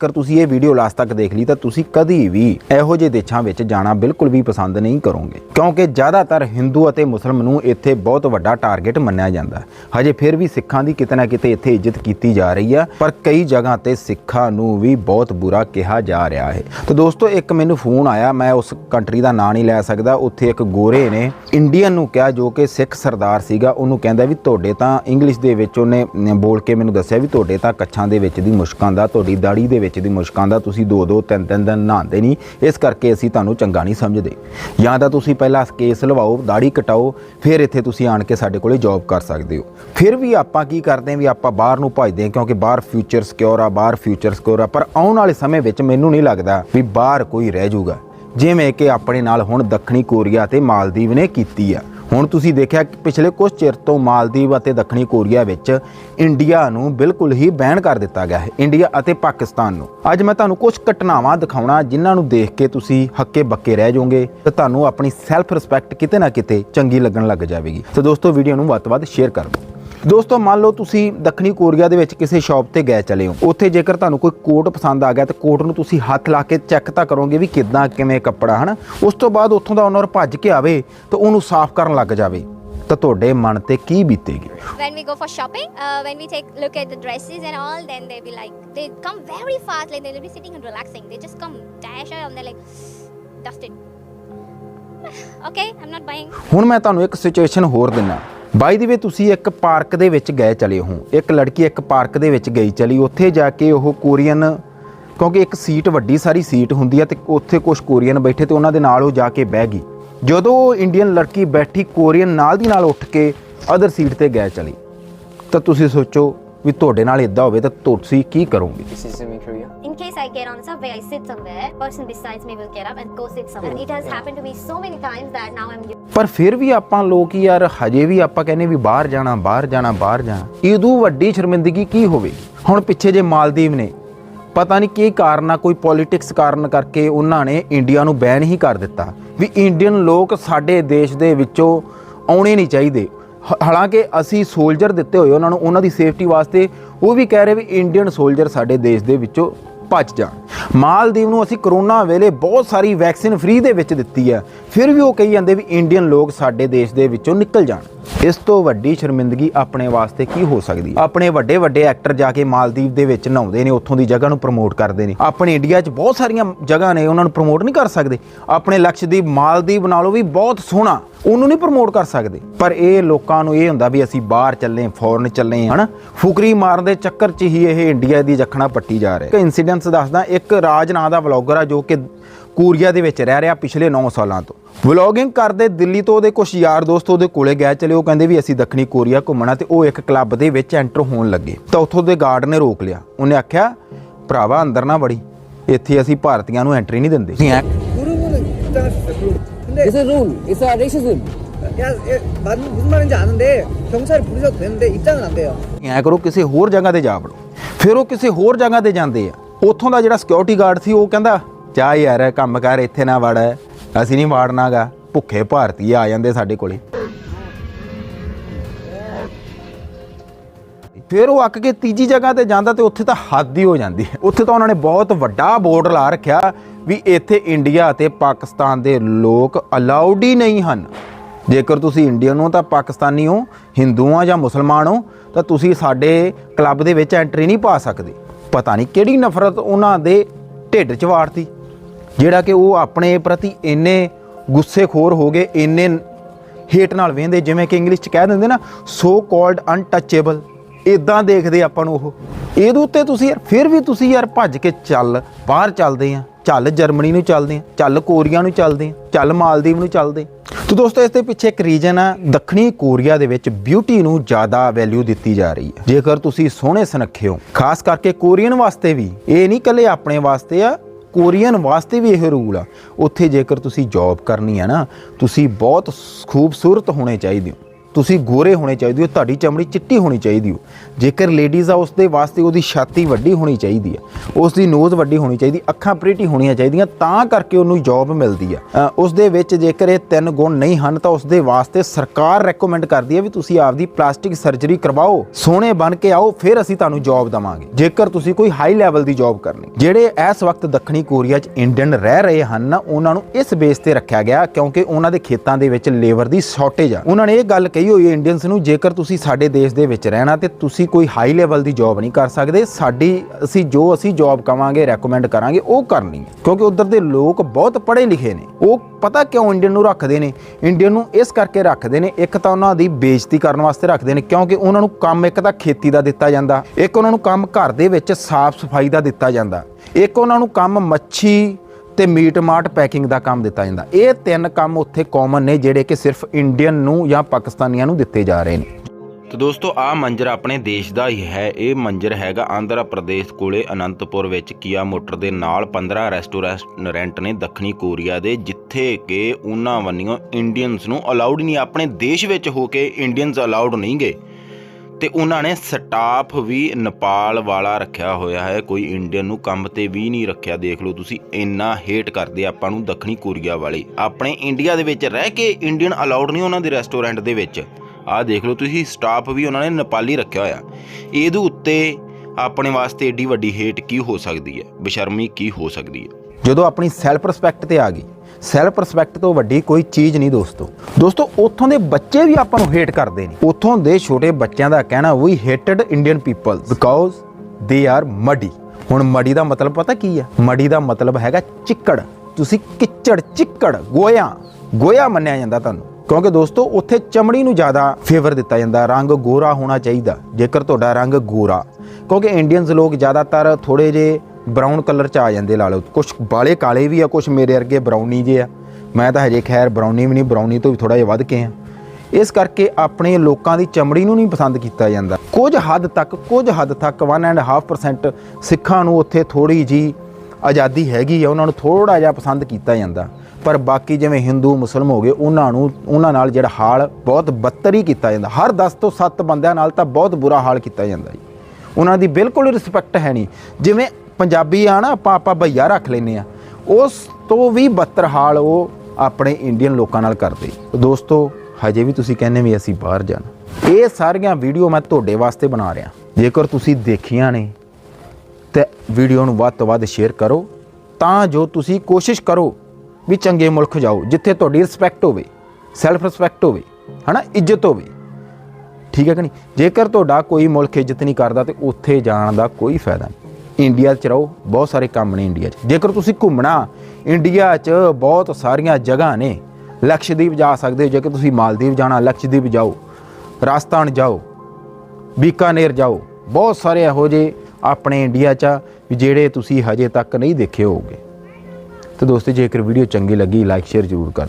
ਜੇਕਰ ਤੁਸੀਂ ਇਹ ਵੀਡੀਓ ਲਾਸਟ ਤੱਕ ਦੇਖ ਲਈ ਤਾਂ ਤੁਸੀਂ ਕਦੀ ਵੀ ਇਹੋ ਜਿਹੇ ਦੇਸ਼ਾਂ ਵਿੱਚ ਜਾਣਾ ਬਿਲਕੁਲ ਵੀ ਪਸੰਦ ਨਹੀਂ ਕਰੋਗੇ। ਕਿਉਂਕਿ ਜ਼ਿਆਦਾਤਰ ਹਿੰਦੂ ਅਤੇ ਮੁਸਲਮਾਨ ਨੂੰ ਇੱਥੇ ਬਹੁਤ ਵੱਡਾ ਟਾਰਗੇਟ ਮੰਨਿਆ ਜਾਂਦਾ। ਹੈ ਹਜੇ ਫਿਰ ਵੀ ਸਿੱਖਾਂ ਦੀ ਕਿਤੇ ਨਾ ਕਿਤੇ ਇੱਥੇ ਇੱਜ਼ਤ ਕੀਤੀ ਜਾ ਰਹੀ ਆ, ਪਰ ਕਈ ਜਗ੍ਹਾ ਤੇ ਸਿੱਖਾਂ ਨੂੰ ਵੀ ਬਹੁਤ ਬੁਰਾ ਕਿਹਾ ਜਾ ਰਿਹਾ ਹੈ। ਤਾਂ ਦੋਸਤੋ, ਇੱਕ ਮੈਨੂੰ ਫੋਨ ਆਇਆ, ਮੈਂ ਉਸ ਕੰਟਰੀ ਦਾ ਨਾਂ ਨਹੀਂ ਲੈ ਸਕਦਾ, ਉੱਥੇ ਇੱਕ ਗੋਰੇ ਨੇ ਇੰਡੀਅਨ ਨੂੰ ਕਿਹਾ ਜੋ ਕਿ ਸਿੱਖ ਸਰਦਾਰ ਸੀਗਾ, ਉਹਨੂੰ ਕਹਿੰਦਾ ਵੀ ਤੁਹਾਡੇ ਤਾਂ ਇੰਗਲਿਸ਼ ਦੇ ਵਿੱਚ ਉਹਨੇ ਬੋਲ ਕੇ ਮੈਨੂੰ ਦੱਸਿਆ ਵੀ ਤੁਹਾਡੇ ਤਾਂ ਕੱਛਾਂ ਦੇ ਵਿੱਚ ਦੀ ਮੁਸ਼ਕਾਂ ਦਾ, ਤੁਹਾਡੀ ਦਾੜੀ ਦੇ ਵਿੱਚ ਦੀ ਮੁਸ਼ਕਾਂ ਦਾ ਤੁਸੀਂ ਦੋ ਦੋ ਤਿੰਨ ਤਿੰਨ ਦਿਨ ਨਹਾਉਂਦੇ ਨਹੀਂ, ਇਸ ਕਰਕੇ ਅਸੀਂ ਤੁਹਾਨੂੰ ਚੰਗਾ ਨਹੀਂ ਸਮਝਦੇ। ਜਾਂ ਤਾਂ ਤੁਸੀਂ ਪਹਿਲਾਂ ਕੇਸ ਲਵਾਓ ਦਾੜੀ ਕਟਾਓ, ਫਿਰ ਇੱਥੇ ਤੁਸੀਂ ਆਣ ਕੇ ਸਾਡੇ ਕੋਲੇ ਜੌਬ ਕਰ ਸਕਦੇ ਹੋ। ਫਿਰ ਵੀ ਆਪਾਂ ਕੀ ਕਰਦੇ ਹਾਂ ਵੀ ਆਪਾਂ ਬਾਹਰ ਨੂੰ ਭਜਦੇ ਹਾਂ ਕਿਉਂਕਿ ਬਾਹਰ ਫਿਊਚਰ ਸਿਕਿਉਰ ਆ, ਬਾਹਰ ਫਿਊਚਰ ਸਿਕਿਉਰ ਆ, ਪਰ ਆਉਣ ਵਾਲੇ ਸਮੇਂ ਵਿੱਚ ਮੈਨੂੰ ਨਹੀਂ ਲੱਗਦਾ ਵੀ ਬਾਹਰ ਕੋਈ ਰਹਿ ਜਾਊਗਾ। ਜਿਵੇਂ ਕਿ ਆਪਣੇ ਨਾਲ ਹੁਣ ਦੱਖਣੀ ਕੋਰੀਆ ਤੇ ਮਾਲਦੀਵ ਨੇ ਕੀਤੀ ਆ। ਹੁਣ ਤੁਸੀਂ ਦੇਖਿਆ ਕਿ ਪਿਛਲੇ ਕੁਝ ਚਿਰ ਤੋਂ ਮਾਲਦੀਵ ਅਤੇ ਦੱਖਣੀ ਕੋਰੀਆ ਵਿੱਚ ਇੰਡੀਆ ਨੂੰ ਬਿਲਕੁਲ ਹੀ ਬੈਨ ਕਰ ਦਿੱਤਾ ਗਿਆ ਹੈ, ਇੰਡੀਆ ਅਤੇ ਪਾਕਿਸਤਾਨ ਨੂੰ। ਅੱਜ ਮੈਂ ਤੁਹਾਨੂੰ ਕੁਝ ਘਟਨਾਵਾਂ ਦਿਖਾਉਣਾ ਜਿਨ੍ਹਾਂ ਨੂੰ ਦੇਖ ਕੇ ਤੁਸੀਂ ਹੱਕੇ ਬੱਕੇ ਰਹਿ ਜਾਓਗੇ ਤੇ ਤੁਹਾਨੂੰ ਆਪਣੀ ਸੈਲਫ ਰਿਸਪੈਕਟ ਕਿਤੇ ਨਾ ਕਿਤੇ ਚੰਗੀ ਲੱਗਣ ਲੱਗ ਜਾਵੇਗੀ। ਤੇ ਦੋਸਤੋ ਵੀਡੀਓ ਨੂੰ ਵੱਧ ਤੋਂ ਵੱਧ ਸ਼ੇਅਰ ਕਰ ਦਿਓ। ਦੋਸਤੋ ਮੰਨ ਲਓ ਤੁਸੀਂ ਦੱਖਣੀ ਕੋਰੀਆ ਦੇ ਵਿੱਚ ਕਿਸੇ ਸ਼ਾਪ ਤੇ ਗਏ ਚਲੇ ਹੋ ਉੱਥੇ ਜੇਕਰ ਤੁਹਾਨੂੰ ਕੋਈ ਕੋਟ ਪਸੰਦ ਆ ਗਿਆ ਤੇ ਕੋਟ ਨੂੰ ਤੁਸੀਂ ਹੱਥ ਲਾ ਕੇ ਚੈੱਕ ਤਾਂ ਕਰੋਗੇ ਵੀ ਕਿੱਦਾਂ ਕਿਵੇਂ ਕੱਪੜਾ ਹਨਾ ਉਸ ਤੋਂ ਬਾਅਦ ਉੱਥੋਂ ਦਾ ਓਨਰ ਭੱਜ ਕੇ ਆਵੇ ਤਾਂ ਉਹਨੂੰ ਸਾਫ਼ ਕਰਨ ਲੱਗ ਜਾਵੇ ਤਾਂ ਤੁਹਾਡੇ ਮਨ ਤੇ ਕੀ ਬੀਤੇਗੀ when we go for shopping, uh, when we take look at the dresses and all, then they be like they come very fast, like they'll be sitting and relaxing. They just come dash out and they're like dusted. okay, I'm not buying. ਹੁਣ ਮੈਂ ਤੁਹਾਨੂੰ ਇੱਕ situation ਹੋਰ ਦਿੰਨਾ ਬਾਈ ਦੀ ਵੇ ਤੁਸੀਂ ਇੱਕ park ਦੇ ਵਿੱਚ ਗਏ ਚਲੇ ਹੋ। ਇੱਕ ਲੜਕੀ ਇੱਕ ਪਾਰਕ ਦੇ ਵਿੱਚ ਗਈ ਚਲੀ। ਉੱਥੇ ਜਾ ਕੇ ਉਹ ਕੋਰੀਅਨ, ਕਿਉਂਕਿ ਇੱਕ ਸੀਟ, ਵੱਡੀ ਸਾਰੀ ਸੀਟ ਹੁੰਦੀ ਹੈ ਤੇ ਉੱਥੇ ਕੁਝ ਕੋਰੀਅਨ ਬੈਠੇ ਤੇ ਉਹਨਾਂ ਦੇ ਨਾਲ ਉਹ ਜਾ ਕੇ ਬਹਿ ਗਈ। ਜਦੋਂ ਉਹ ਇੰਡੀਅਨ ਲੜਕੀ ਬੈਠੀ ਕੋਰੀਅਨ ਨਾਲ ਦੀ ਨਾਲ ਉੱਠ ਕੇ ਅਦਰ ਸੀਟ ਤੇ ਗਏ ਚਲੀ। ਤਾਂ ਤੁਸੀਂ ਸੋਚੋ ਵੀ ਤੁਹਾਡੇ ਨਾਲ ਇਦਾਂ ਹੋਵੇ ਤਾਂ ਤੁਸੀਂ ਕੀ ਕਰੋਗੇ? Case I get on the subway, I sit somewhere. Person besides me will get up and go sit somewhere. And it has happened to me so many times that now I'm ਪਰ ਫਿਰ ਵੀ ਆਪਾਂ ਲੋਕ ਯਾਰ ਹਜੇ ਵੀ ਆਪਾਂ ਕਹਿੰਦੇ ਵੀ ਬਾਹਰ ਜਾਣਾ ਬਾਹਰ ਜਾਣਾ ਬਾਹਰ ਜਾਣਾ ਇਦੋਂ ਵੱਡੀ ਸ਼ਰਮਿੰਦਗੀ ਕੀ ਹੋਵੇ ਹੁਣ ਪਿੱਛੇ ਜੇ ਮਾਲਦੀਵ ਨੇ ਪਤਾ ਨਹੀਂ ਕੀ ਕਾਰਨ ਆ ਕੋਈ ਪੋਲਿਟਿਕਸ ਕਾਰਨ ਕਰਕੇ ਉਹਨਾਂ ਨੇ ਇੰਡੀਆ ਨੂੰ ਬੈਨ ਹੀ ਕਰ ਦਿੱਤਾ ਵੀ ਇੰਡੀਅਨ ਲੋਕ ਸਾਡੇ ਦੇਸ਼ ਦੇ ਵਿੱਚੋਂ ਆਉਣੇ ਨਹੀਂ ਚਾਹੀਦੇ ਹਾਲਾਂਕਿ ਅਸੀਂ ਸੋਲਜਰ ਦਿੱਤੇ ਹੋਏ ਉਹਨਾਂ ਨੂੰ ਉਹਨਾਂ ਦੀ ਸੇਫਟੀ ਵਾਸਤੇ ਉਹ ਵੀ ਕਹਿ ਰਹੇ ਵੀ ਇੰਡੀਅਨ ਸੋਲਜਰ ਸਾਡੇ ਦੇਸ਼ ਦੇ ਵਿੱਚੋਂ ਭੱਜ ਜਾਣ। ਮਾਲਦੀਵ ਨੂੰ ਅਸੀਂ ਕਰੋਨਾ ਵੇਲੇ ਬਹੁਤ ਸਾਰੀ ਵੈਕਸੀਨ ਫ੍ਰੀ ਦੇ ਵਿੱਚ ਦਿੱਤੀ ਹੈ। ਫਿਰ ਵੀ ਉਹ ਕਹੀ ਜਾਂਦੇ ਵੀ ਇੰਡੀਅਨ ਲੋਕ ਸਾਡੇ ਦੇਸ਼ ਦੇ ਵਿੱਚੋਂ ਨਿਕਲ ਜਾਣ। ਇਸ ਤੋਂ ਵੱਡੀ ਸ਼ਰਮਿੰਦਗੀ ਆਪਣੇ ਵਾਸਤੇ ਕੀ ਹੋ ਸਕਦੀ ਹੈ? ਆਪਣੇ ਵੱਡੇ ਵੱਡੇ ਐਕਟਰ ਜਾ ਕੇ ਮਾਲਦੀਵ ਦੇ ਵਿੱਚ ਨਹਾਉਂਦੇ ਨੇ, ਉੱਥੋਂ ਦੀ ਜਗ੍ਹਾ ਨੂੰ ਪ੍ਰਮੋਟ ਕਰਦੇ ਨੇ। ਆਪਣੇ ਇੰਡੀਆ 'ਚ ਬਹੁਤ ਸਾਰੀਆਂ ਜਗ੍ਹਾ ਨੇ, ਉਹਨਾਂ ਨੂੰ ਪ੍ਰਮੋਟ ਨਹੀਂ ਕਰ ਸਕਦੇ। ਆਪਣੇ ਲਕਸ਼ਦੀਪ ਮਾਲਦੀਵ ਨਾਲੋਂ ਵੀ ਬਹੁਤ ਸੋਹਣਾ, ਉਹਨੂੰ ਨਹੀਂ ਪ੍ਰਮੋਟ ਕਰ ਸਕਦੇ। ਪਰ ਇਹ ਲੋਕਾਂ ਨੂੰ ਇਹ ਹੁੰਦਾ ਵੀ ਅਸੀਂ ਬਾਹਰ ਚੱਲੇ ਫੋਰਨ ਚੱਲੇ ਹਨਾ? ਫੁਕਰੀ ਮਾਰਨ ਦੇ ਚੱਕਰ 'ਚ ਹੀ ਇਹ ਇੰਡੀਆ ਦੀ ਜਖਣਾ ਪੱਟੀ ਜਾ ਰਿਹਾ ਇੱਕ ਇਨਸੀਡੈਂਟਸ ਦੱਸਦਾ, ਇੱਕ ਰਾਜ ਨਾਂ ਦਾ ਵਲੌਗਰ ਆ ਜੋ ਕਿ ਕੋਰੀਆ ਦੇ ਵਿੱਚ ਰਹਿ ਰਿਹਾ ਪਿਛਲੇ 9 ਸਾਲਾਂ ਤੋਂ। ਵਲੌਗਿੰਗ ਕਰਦੇ ਦਿੱਲੀ ਤੋਂ ਉਹਦੇ ਕੁਝ ਯਾਰ ਦੋਸਤ ਉਹਦੇ ਕੋਲੇ ਗਏ, ਚਲੇ ਉਹ ਕਹਿੰਦੇ ਵੀ ਅਸੀਂ ਦੱਖਣੀ ਕੋਰੀਆ ਘੁੰਮਣਾ ਤੇ ਉਹ ਇੱਕ ਕਲੱਬ ਦੇ ਵਿੱਚ ਐਂਟਰ ਹੋਣ ਲੱਗੇ ਤਾਂ ਉੱਥੋਂ ਦੇ ਗਾਰਡ ਨੇ ਰੋਕ ਲਿਆ ਉਹਨੇ ਆਖਿਆ ਭਰਾਵਾ ਅੰਦਰ ਨਾ ਵੜੀ ਇੱਥੇ ਅਸੀਂ ਭਾਰਤੀਆਂ ਨੂੰ ਐਂਟਰੀ ਨਹੀਂ ਦਿੰਦੇ ਤੁਸੀਂ ਐਂ 그룹은 입장할 수 있어요. 그룹. 근데 It's a rule. It's a racism. 야, 야, 맞는 무슨 말인지 아는데 경찰을 부르셔도 되는데 입장은 안 돼요. ਐਂ ਕਰੋ ਕਿਸੇ ਹੋਰ ਜਗ੍ਹਾ ਤੇ ਜਾ ਵੜੋ ਫਿਰ ਉਹ ਕਿਸੇ ਹੋਰ ਜਗ੍ਹਾ ਤੇ ਜਾਂਦੇ ਆ ਉੱਥੋਂ ਦਾ ਜਿਹੜਾ ਸਿਕਿਉਰਿਟੀ ਗਾਰਡ ਸੀ ਉਹ ਕਹਿੰਦਾ ਚਾ ਯਾਰ ਕੰਮ ਕਰ ਇੱਥੇ ਨਾ ਵੜ ਅਸੀਂ ਨਹੀਂ ਵਾੜਨਾਗਾ ਭੁੱਖੇ ਭਾਰਤੀ ਆ ਜਾਂਦੇ ਸਾਡੇ ਕੋਲੇ ਫਿਰ ਉਹ ਅੱਕ ਕੇ ਤੀਜੀ ਜਗ੍ਹਾ ਤੇ ਜਾਂਦਾ ਤੇ ਉੱਥੇ ਤਾਂ ਹੱਦ ਹੀ ਹੋ ਜਾਂਦੀ ਹੈ। ਉੱਥੇ ਤਾਂ ਉਹਨਾਂ ਨੇ ਬਹੁਤ ਵੱਡਾ ਬੋਰਡ ਲਾ ਰੱਖਿਆ ਵੀ ਇੱਥੇ ਇੰਡੀਆ ਅਤੇ ਪਾਕਿਸਤਾਨ ਦੇ ਲੋਕ ਅਲਾਉਡ ਹੀ ਨਹੀਂ ਹਨ। ਜੇਕਰ ਤੁਸੀਂ ਇੰਡੀਅਨ ਹੋ ਤਾਂ ਪਾਕਿਸਤਾਨੀ ਹੋ, ਹਿੰਦੂ ਹੋ ਜਾਂ ਮੁਸਲਮਾਨ ਹੋ, ਤਾਂ ਤੁਸੀਂ ਸਾਡੇ ਕਲੱਬ ਦੇ ਵਿੱਚ ਐਂਟਰੀ ਨਹੀਂ ਪਾ ਸਕਦੇ। ਪਤਾ ਨਹੀਂ ਕਿਹੜੀ ਨਫ਼ਰਤ ਉਹਨਾਂ ਦੇ ਢਿੱਡ 'ਚ ਵਾੜਤੀ ਜਿਹੜਾ ਕਿ ਉਹ ਆਪਣੇ ਪ੍ਰਤੀ ਇੰਨੇ ਗੁੱਸੇਖੋਰ ਹੋ ਗਏ, ਇੰਨੇ ਹੇਟ ਨਾਲ ਵੇਂਦੇ, ਜਿਵੇਂ ਕਿ ਇੰਗਲਿਸ਼ 'ਚ ਕਹਿ ਦਿੰਦੇ ਨਾ ਸੋ ਕਾਲਡ ਅਨਟੱਚੇਬਲ ਇਦਾਂ ਦੇਖਦੇ ਆਪਾਂ ਨੂੰ ਉਹ। ਇਹਦੇ ਉੱਤੇ ਤੁਸੀਂ ਯਾਰ, ਫਿਰ ਵੀ ਤੁਸੀਂ ਯਾਰ ਭੱਜ ਕੇ ਚੱਲ, ਬਾਹਰ ਚੱਲਦੇ ਆ। ਚੱਲ ਜਰਮਨੀ ਨੂੰ ਚੱਲਦੇ ਆ, ਚੱਲ ਕੋਰੀਆ ਨੂੰ ਚੱਲਦੇ ਆ, ਚੱਲ ਮਾਲਦੀਵ ਨੂੰ ਚੱਲਦੇ ਆ। ਦੋਸਤੋ, ਇਸ ਦੇ ਪਿੱਛੇ ਇੱਕ ਰੀਜਨ ਆ, ਦੱਖਣੀ ਕੋਰੀਆ ਦੇ ਵਿੱਚ ਬਿਊਟੀ ਨੂੰ ਜ਼ਿਆਦਾ ਵੈਲਿਊ ਦਿੱਤੀ ਜਾ ਰਹੀ ਹੈ। ਜੇਕਰ ਤੁਸੀਂ ਸੋਹਣੇ ਸੁਨੱਖੇ ਹੋ, ਖਾਸ ਕਰਕੇ ਕੋਰੀਅਨ ਵਾਸਤੇ ਵੀ, ਇਹ ਨਹੀਂ ਕੱਲੇ ਆਪਣੇ ਵਾਸਤੇ ਆ, ਕੋਰੀਅਨ ਵਾਸਤੇ ਵੀ ਇਹ ਰੂਲ ਆ। ਉੱਥੇ ਜੇਕਰ ਤੁਸੀਂ ਜੌਬ ਕਰਨੀ ਹੈ ਨਾ, ਤੁਸੀਂ ਬਹੁਤ ਖੂਬਸੂਰਤ ਹੋਣੇ ਚਾਹੀਦੇ ਹੋ। ਤੁਸੀਂ ਗੋਰੇ ਹੋਣੇ ਚਾਹੀਦੇ ਹੋ ਤੁਹਾਡੀ ਚਮੜੀ ਚਿੱਟੀ ਹੋਣੀ ਚਾਹੀਦੀ ਹੋ। ਜੇਕਰ ਲੇਡੀਜ਼ ਆ ਉਸ ਦੇ ਵਾਸਤੇ ਉਹਦੀ ਛਾਤੀ ਵੱਡੀ ਹੋਣੀ ਚਾਹੀਦੀ ਆ। ਉਸ ਦੀ ਨੋਜ਼ ਵੱਡੀ ਹੋਣੀ ਚਾਹੀਦੀ ਅੱਖਾਂ ਪ੍ਰੀਟੀ ਹੋਣੀਆਂ ਚਾਹੀਦੀਆਂ ਤਾਂ ਕਰਕੇ ਉਹਨੂੰ ਜੌਬ ਮਿਲਦੀ ਆ। ਅ, ਉਸ ਦੇ ਵਿੱਚ ਜੇਕਰ ਇਹ ਤਿੰਨ ਗੁਣ ਨਹੀਂ ਹਨ ਤਾਂ ਉਸ ਦੇ ਵਾਸਤੇ ਸਰਕਾਰ ਰეკਮੈਂਡ ਕਰਦੀ ਹੈ ਵੀ ਤੁਸੀਂ ਆਪਦੀ ਪਲਾਸਟਿਕ ਸਰਜਰੀ ਕਰਵਾਓ ਸੋਹਣੇ ਬਣ ਕੇ ਆਓ ਫਿਰ ਅਸੀਂ ਤੁਹਾਨੂੰ ਜੌਬ ਦਵਾਂਗੇ। ਜੇਕਰ ਤੁਸੀਂ ਕੋਈ ਹਾਈ ਲੈਵਲ ਦੀ ਜੌਬ ਕਰਨੀ। ਜਿਹੜੇ ਇਸ ਵਕਤ ਦੱਖਣੀ ਕੋਰੀਆ 'ਚ ਇੰਡੀਅਨ ਰਹਿ ਰਹੇ ਹਨ ਨਾ ਉਹਨਾਂ ਨੂੰ ਇਸ ਬੇਸ ਤੇ ਰੱਖਿਆ ਗਿਆ ਕਿਉਂਕਿ ਉਹਨਾਂ ਦੇ ਖੇਤਾਂ ਦੇ ਵਿੱਚ ਲੇਬਰ ਦੀ ਸ਼ਾਰਟੇਜ ਆ। ਉਹਨਾਂ ਨੇ ਇਹ ਗੱਲ ਕਹੀ ਹੋਈ ਹੈ ਇੰਡੀਅਨਸ ਨੂੰ, ਜੇਕਰ ਤੁਸੀਂ ਸਾਡੇ ਦੇਸ਼ ਦੇ ਵਿੱਚ ਰਹਿਣਾ ਤੇ ਤੁਸੀਂ ਕੋਈ ਹਾਈ ਲੈਵਲ ਦੀ ਜੌਬ ਨਹੀਂ ਕਰ ਸਕਦੇ, ਸਾਡੀ, ਅਸੀਂ ਜੋ ਅਸੀਂ ਜੌਬ ਕਵਾਂਗੇ ਰეკਮੈਂਡ ਕਰਾਂਗੇ, ਉਹ ਕਰਨੀ ਹੈ। ਕਿਉਂਕਿ ਉਧਰ ਦੇ ਲੋਕ ਬਹੁਤ ਪੜ੍ਹੇ ਲਿਖੇ ਨੇ। ਉਹ ਪਤਾ ਕਿਉਂ ਇੰਡੀਅਨ ਨੂੰ ਰੱਖਦੇ ਨੇ? ਇੰਡੀਅਨ ਨੂੰ ਇਸ ਕਰਕੇ ਰੱਖਦੇ ਨੇ, ਇੱਕ ਤਾਂ ਉਹਨਾਂ ਦੀ ਬੇਇੱਜ਼ਤੀ ਕਰਨ ਵਾਸਤੇ ਰੱਖਦੇ ਨੇ, ਕਿਉਂਕਿ ਉਹਨਾਂ ਨੂੰ ਕੰਮ ਇੱਕ ਤਾਂ ਖੇਤੀ ਦਾ ਦਿੱਤਾ ਜਾਂਦਾ, ਇੱਕ ਉਹਨਾਂ ਨੂੰ ਕੰਮ ਘਰ ਦੇ ਵਿੱਚ ਸਾਫ਼ ਸਫ਼ਾਈ ਦਾ ਦਿੱਤਾ ਜਾਂਦਾ, ਇੱਕ ਉਹਨਾਂ ਨੂੰ ਕੰਮ ਮੱਛੀ ਤੇ ਮੀਟ ਮਾਰਟ ਪੈਕਿੰਗ ਦਾ ਕੰਮ ਦਿੱਤਾ ਜਾਂਦਾ। ਇਹ ਤਿੰਨ ਕੰਮ ਉੱਥੇ ਕਾਮਨ ਨੇ, ਜਿਹੜੇ ਕਿ ਸਿਰਫ ਇੰਡੀਅਨ ਨੂੰ ਜਾਂ ਪਾਕਿਸਤਾਨੀਆਂ ਨੂੰ ਦਿੱਤੇ ਜਾ ਰਹੇ ਨੇ। ਤੇ ਦੋਸਤੋ ਆ ਮੰਜ਼ਰ ਆਪਣੇ ਦੇਸ਼ ਦਾ ਹੀ ਹੈ। ਇਹ ਮੰਜ਼ਰ ਹੈਗਾ ਆਂਧਰਾ ਪ੍ਰਦੇਸ਼ ਕੋਲੇ ਅਨੰਤਪੁਰ ਵਿੱਚ। ਕੀਆ ਮੋਟਰ ਦੇ ਨਾਲ 15 ਰੈਸਟੋਰੈਂਟ ਨੇ ਦੱਖਣੀ ਕੋਰੀਆ ਦੇ, ਜਿੱਥੇ ਕਿ ਉਹਨਾਂ ਵੱਲੋਂ ਇੰਡੀਅਨਸ ਨੂੰ ਅਲਾਉਡ ਨਹੀਂ, ਆਪਣੇ ਦੇਸ਼ ਵਿੱਚ ਹੋ ਕੇ ਇੰਡੀਅਨਸ ਅਲਾਉਡ ਨਹੀਂ ਗਏ ਤੇ ਉਹਨਾਂ ਨੇ ਸਟਾਫ ਵੀ ਨੇਪਾਲ ਵਾਲਾ ਰੱਖਿਆ ਹੋਇਆ ਹੈ। ਕੋਈ ਇੰਡੀਅਨ ਨੂੰ ਕੰਮ ਤੇ ਵੀ ਨਹੀਂ ਰੱਖਿਆ। ਦੇਖ ਲਓ ਤੁਸੀਂ, ਇੰਨਾ ਹੇਟ ਕਰਦੇ ਆਪਾਂ ਨੂੰ ਦੱਖਣੀ ਕੋਰੀਆ ਵਾਲੇ। ਆਪਣੇ ਇੰਡੀਆ ਦੇ ਵਿੱਚ ਰਹਿ ਕੇ ਇੰਡੀਅਨ ਅਲਾਉਡ ਨਹੀਂ ਉਹਨਾਂ ਦੇ ਰੈਸਟੋਰੈਂਟ ਦੇ ਵਿੱਚ। ਆਹ ਦੇਖ ਲਓ ਤੁਸੀਂ, ਸਟਾਫ ਵੀ ਉਹਨਾਂ ਨੇ ਨੇਪਾਲੀ ਰੱਖਿਆ ਹੋਇਆ। ਇਹਦੇ ਉੱਤੇ ਆਪਣੇ ਵਾਸਤੇ ਏਡੀ ਵੱਡੀ ਹੇਟ ਕੀ ਹੋ ਸਕਦੀ ਹੈ? ਬੇਸ਼ਰਮੀ ਕੀ ਹੋ ਸਕਦੀ ਹੈ? ਜਦੋਂ ਆਪਣੀ ਸੈਲਫ ਰਿਸਪੈਕਟ ਤੇ ਆ ਗਈ ਸੈਲਫ ਰਿਸਪੈਕਟ ਤੋਂ ਵੱਡੀ ਕੋਈ ਚੀਜ਼ ਨਹੀਂ ਦੋਸਤੋ। ਦੋਸਤੋ, ਉੱਥੋਂ ਦੇ ਬੱਚੇ ਵੀ ਆਪਾਂ ਨੂੰ ਹੇਟ ਕਰਦੇ ਨੇ। ਉੱਥੋਂ ਦੇ ਛੋਟੇ ਬੱਚਿਆਂ ਦਾ ਕਹਿਣਾ ਵੀ hated Indian people because they are muddy ਹੁਣ ਮੜੀ ਦਾ ਮਤਲਬ ਪਤਾ ਕੀ ਹੈ ਮੜੀ ਦਾ ਮਤਲਬ ਹੈਗਾ ਚਿੱਕੜ। ਤੁਸੀਂ ਕਿੱਚੜ, ਚਿੱਕੜ, ਗੋਇਆ ਗੋਇਆ ਮੰਨਿਆ ਜਾਂਦਾ ਤੁਹਾਨੂੰ। ਕਿਉਂਕਿ ਦੋਸਤੋ, ਉੱਥੇ ਚਮੜੀ ਨੂੰ ਜ਼ਿਆਦਾ ਫੇਵਰ ਦਿੱਤਾ ਜਾਂਦਾ। ਰੰਗ ਗੋਰਾ ਹੋਣਾ ਚਾਹੀਦਾ। ਜੇਕਰ ਤੁਹਾਡਾ ਰੰਗ ਗੋਰਾ। ਕਿਉਂਕਿ ਇੰਡੀਅਨਸ ਲੋਕ ਜ਼ਿਆਦਾਤਰ ਥੋੜੇ ਜੇ ਬਰਾਊਨ ਕਲਰ ਚ ਆ ਜਾਂਦੇ ਲਾ ਲਓ। ਕੁਝ ਬਾਲੇ ਕਾਲੇ ਵੀ ਆ ਕੁਝ ਮੇਰੇ ਵਰਗੇ ਬਰਾਊਨੀ ਜੇ ਆ। ਮੈਂ ਤਾਂ ਹਜੇ ਖੈਰ ਬਰਾਊਨੀ ਵੀ ਨਹੀਂ ਬਰਾਊਨੀ ਤੋਂ ਵੀ ਥੋੜਾ ਜਿਹਾ ਵੱਧ ਕੇ ਆ। ਇਸ ਕਰਕੇ ਆਪਣੇ ਲੋਕਾਂ ਦੀ ਚਮੜੀ ਨੂੰ ਨਹੀਂ ਪਸੰਦ ਕੀਤਾ ਜਾਂਦਾ। ਕੁਝ ਹੱਦ ਤੱਕ, ਕੁਝ ਹੱਦ ਤੱਕ 1.5% ਸਿੱਖਾਂ ਨੂੰ ਉੱਥੇ ਥੋੜੀ ਜੀ ਆਜ਼ਾਦੀ ਹੈਗੀ ਆ, ਉਹਨਾਂ ਨੂੰ ਥੋੜਾ ਜਿਹਾ ਪਸੰਦ ਕੀਤਾ ਜਾਂਦਾ। ਪਰ ਬਾਕੀ ਜਿਵੇਂ ਹਿੰਦੂ, ਮੁਸਲਮ ਹੋ ਗਏ, ਉਹਨਾਂ ਨੂੰ, ਉਹਨਾਂ ਨਾਲ ਜਿਹੜਾ ਹਾਲ ਬਹੁਤ ਬੱਤਰ ਹੀ ਕੀਤਾ ਜਾਂਦਾ। ਹਰ 10 ਤੋਂ 7 ਬੰਦਿਆਂ ਨਾਲ ਤਾਂ ਬਹੁਤ ਬੁਰਾ ਹਾਲ ਕੀਤਾ ਜਾਂਦਾ ਜੀ। ਉਹਨਾਂ ਦੀ ਬਿਲਕੁਲ ਰਿਸਪੈਕਟ ਹੈ ਨਹੀਂ। ਜਿਵੇਂ ਪੰਜਾਬੀ ਆ ਨਾ, ਆਪਾਂ ਆਪਾਂ ਭਈਆ ਰੱਖ ਲੈਨੇ ਆ। ਉਸ ਤੋਂ ਵੀ ਬੱਤਰ ਹਾਲ ਉਹ ਆਪਣੇ ਇੰਡੀਅਨ ਲੋਕਾਂ ਨਾਲ ਕਰਦੇ। ਦੋਸਤੋ, ਹਜੇ ਵੀ ਤੁਸੀਂ ਕਹਿੰਦੇ ਵੀ ਅਸੀਂ ਬਾਹਰ ਜਾਣਾ। ਇਹ ਸਾਰੀਆਂ ਵੀਡੀਓ ਮੈਂ ਤੁਹਾਡੇ ਵਾਸਤੇ ਬਣਾ ਰਿਹਾ। ਜੇਕਰ ਤੁਸੀਂ ਦੇਖੀਆਂ ਨੇ, ਤੇ ਵੀਡੀਓ ਨੂੰ ਵੱਧ ਤੋਂ ਵੱਧ ਸ਼ੇਅਰ ਕਰੋ, ਤਾਂ ਜੋ ਤੁਸੀਂ ਕੋਸ਼ਿਸ਼ ਕਰੋ ਵੀ ਚੰਗੇ ਮੁਲਕ ਜਾਓ, ਜਿੱਥੇ ਤੁਹਾਡੀ ਰਿਸਪੈਕਟ ਹੋਵੇ ਸੈਲਫ ਰਿਸਪੈਕਟ ਹੋਵੇ, ਹਨਾ, ਇੱਜ਼ਤ ਹੋਵੇ। ਠੀਕ ਹੈ ਕਿ ਨਹੀਂ? ਜੇਕਰ ਤੁਹਾਡਾ ਕੋਈ ਮੁਲਕ ਇੱਜ਼ਤ ਨਹੀਂ ਕਰਦਾ, ਤੇ ਉੱਥੇ ਜਾਣ ਦਾ ਕੋਈ ਫਾਇਦਾ ਨਹੀਂ। ਇੰਡੀਆ 'ਚ ਰਹੋ, ਬਹੁਤ ਸਾਰੇ ਕੰਮ ਨੇ ਇੰਡੀਆ 'ਚ। ਜੇਕਰ ਤੁਸੀਂ ਘੁੰਮਣਾ, ਇੰਡੀਆ 'ਚ ਬਹੁਤ ਸਾਰੀਆਂ ਜਗ੍ਹਾ ਨੇ, ਲਕਸ਼ਦੀਪ ਜਾ ਸਕਦੇ ਹੋ। ਜੇਕਰ ਤੁਸੀਂ ਮਾਲਦੀਵ ਜਾਣਾ, ਲਕਸ਼ਦੀਪ ਜਾਓ, ਰਾਜਸਥਾਨ ਜਾਓ, ਬੀਕਾਨੇਰ ਜਾਓ, ਬਹੁਤ ਸਾਰੇ ਇਹੋ ਜਿਹੇ ਆਪਣੇ ਇੰਡੀਆ 'ਚ ਆ ਜਿਹੜੇ ਤੁਸੀਂ ਹਜੇ ਤੱਕ ਨਹੀਂ ਦੇਖੇ ਹੋਗੇ ਤੇ ਦੋਸਤੋ, ਜੇਕਰ ਵੀਡੀਓ ਚੰਗੀ ਲੱਗੀ ਲਾਈਕ ਸ਼ੇਅਰ ਜ਼ਰੂਰ ਕਰ